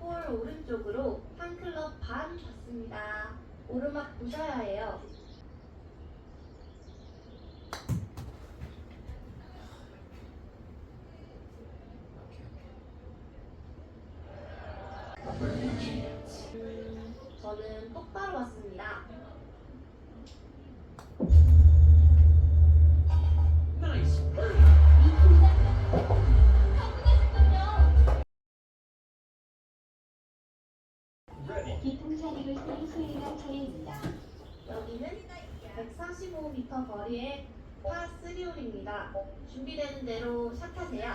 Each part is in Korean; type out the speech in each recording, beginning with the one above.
홀 오른쪽으로 한 클럽 반 받습니다. 오르막 보셔야 해요. 음, 저는 똑바로 왔습니 차례입니다. 여기는 145m 거리의 파3홀입니다. 준비되는 대로 샷하세요.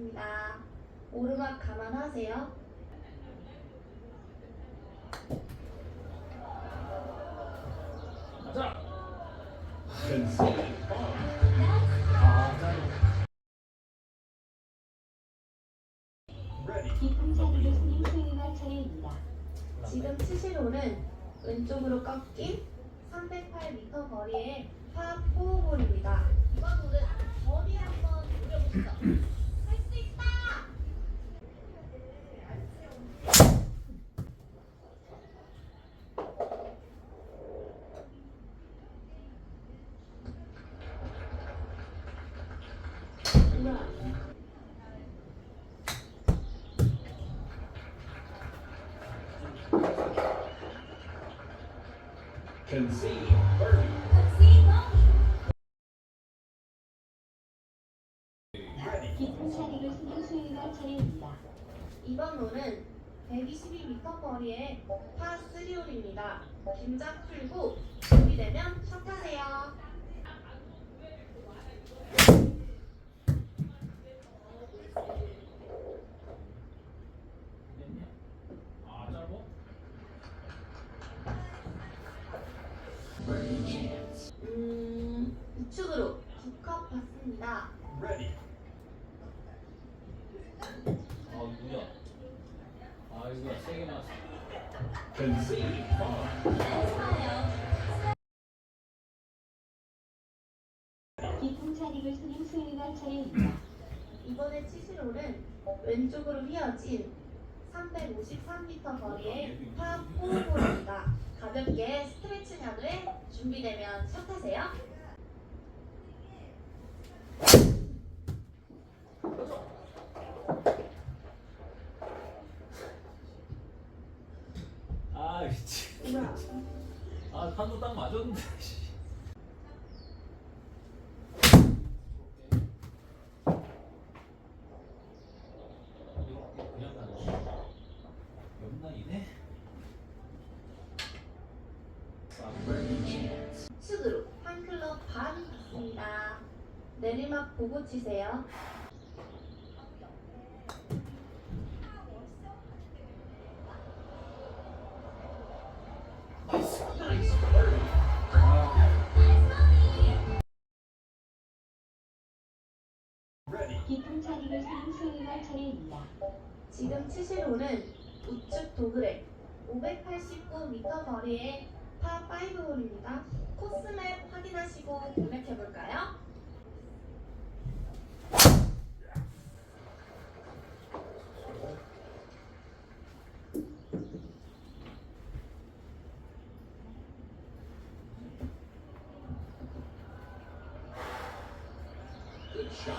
반 받습니다. 오르막 감안하세요. 수행할 차례입니다. 지금 치실 홀은 왼쪽으로 꺾인 308m 거리의 파4홀입니다. 이번 홀은 거리 한번 노려보시죠. Concede. Ready. 기통차리를 쓰는 수행할 차례입니다. 이번 홀은 122m 거리의 파3홀입니다. 긴장 풀고 준비되면 샷하세요. 아 짧어? 음, 우측으로 두컵 받습니다. Ready. 아 누구야? 아 이거 세게 나왔어 five. 기통차리를 쓰는 수행할 차례입니다. 이번에 치실 홀은 왼쪽으로 휘어진 353m 거리의 파4홀입니다. 가볍게 스트레칭 하되 준비되면 샷하세요. 아 미치 아 판도 딱 맞았는데 씨. 이렇게 그냥 가는 옆라인에 우측으로 한 클럽 반 받습니다. 내리막 보고 치세요. 기통차리를 쓰는 수행할 차례입니다. 지금 치실 홀은 우측 도그레 589m 거리 의 파5홀입니다. 코스맵 확인하시고 공략해볼까요? Good shot.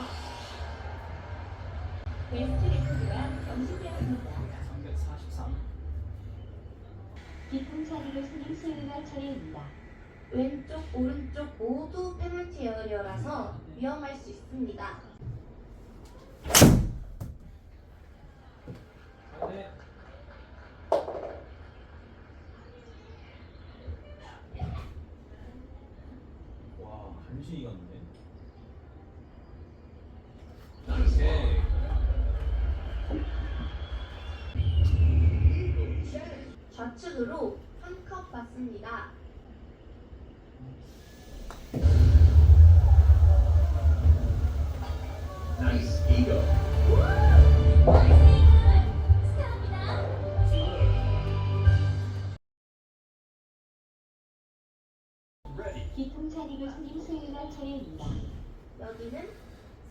베스트 레코드가 검식되었습니다. 343 기통차리를 쓰는 수행 할 차례입니다. 왼쪽, 오른쪽 모두 페널티 에어리어라서 위험할 수 있습니다. 와 간신히 오케이 좌측 좌측으로 Nice ego. Ready. 기통찬 이글스님 수요일날 차례입니다. 여기는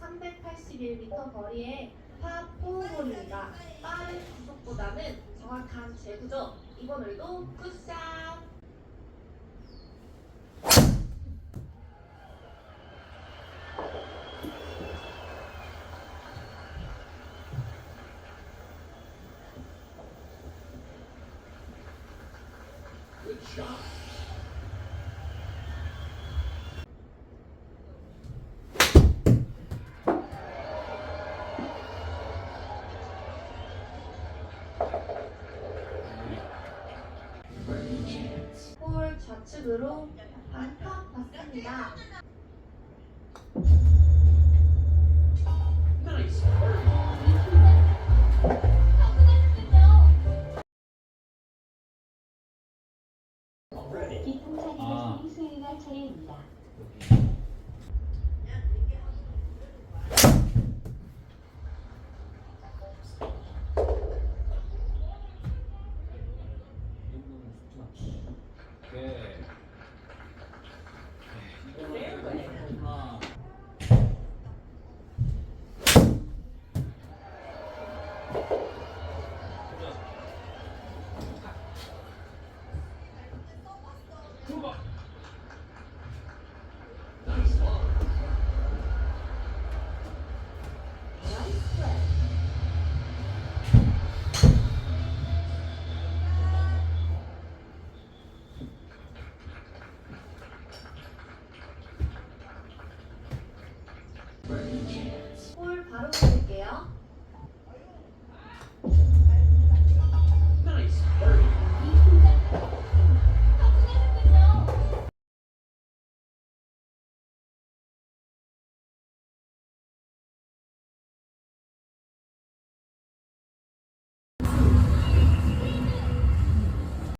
381m 거리의 파4홀입니다. 빠른 구속보다는 정확한 제구죠. 이번 홀도 굿샷! Shot. 홀 좌측으로. Ready. 기통찬 아. 이글스님 수요일날 차례입니다. On.